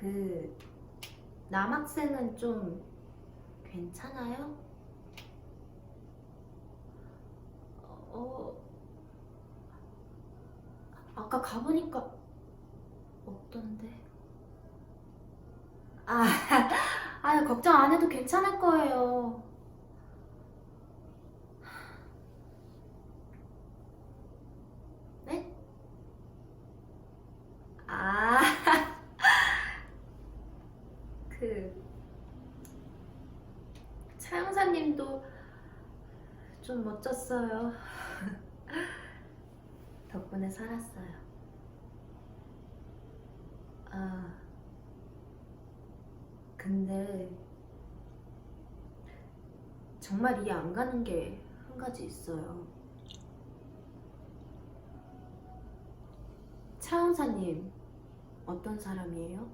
그 남학생은 좀 괜찮아요? 어 아까 가보니까 없던데. 아, 아 걱정 안 해도 괜찮을 거예요. 네? 아, 그 차영사님도 좀 멋졌어요. 덕분에 살았어요. 아, 근데 정말 이해 안 가는 게 한 가지 있어요. 차은사님 어떤 사람이에요?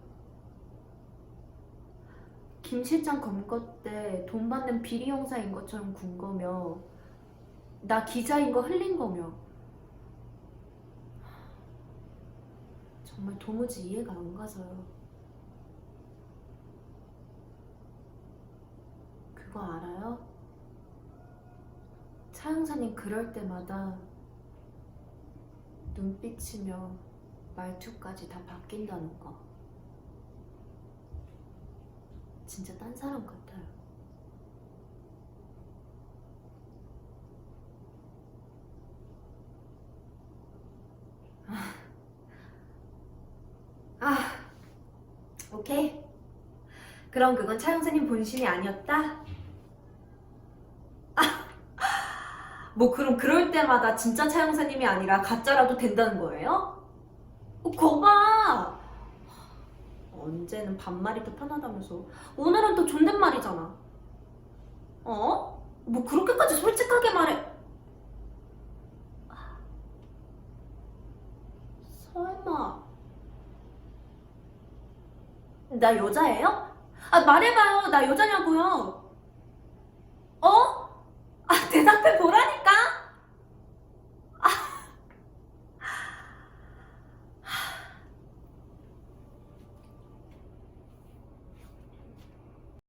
김 실장 검거 때 돈 받는 비리 형사인 것처럼 군 거며 나 기자인 거 흘린 거며 정말 도무지 이해가 안 가서요. 그거 알아요? 차 형사님 그럴 때마다 눈빛이며 말투까지 다 바뀐다는 거. 진짜 딴 사람 같아요. 아, 오케이. 그럼 그건 차 형사님 본심이 아니었다? 뭐 그럼 그럴 때마다 진짜 차 형사님이 아니라 가짜라도 된다는 거예요? 어, 거봐! 언제는 반말이 더 편하다면서. 오늘은 또 존댓말이잖아. 어? 뭐 그렇게까지 솔직하게 말해. 설마. 나 여자예요? 아 말해봐요. 나 여자냐고요. 어? 아 대답해봐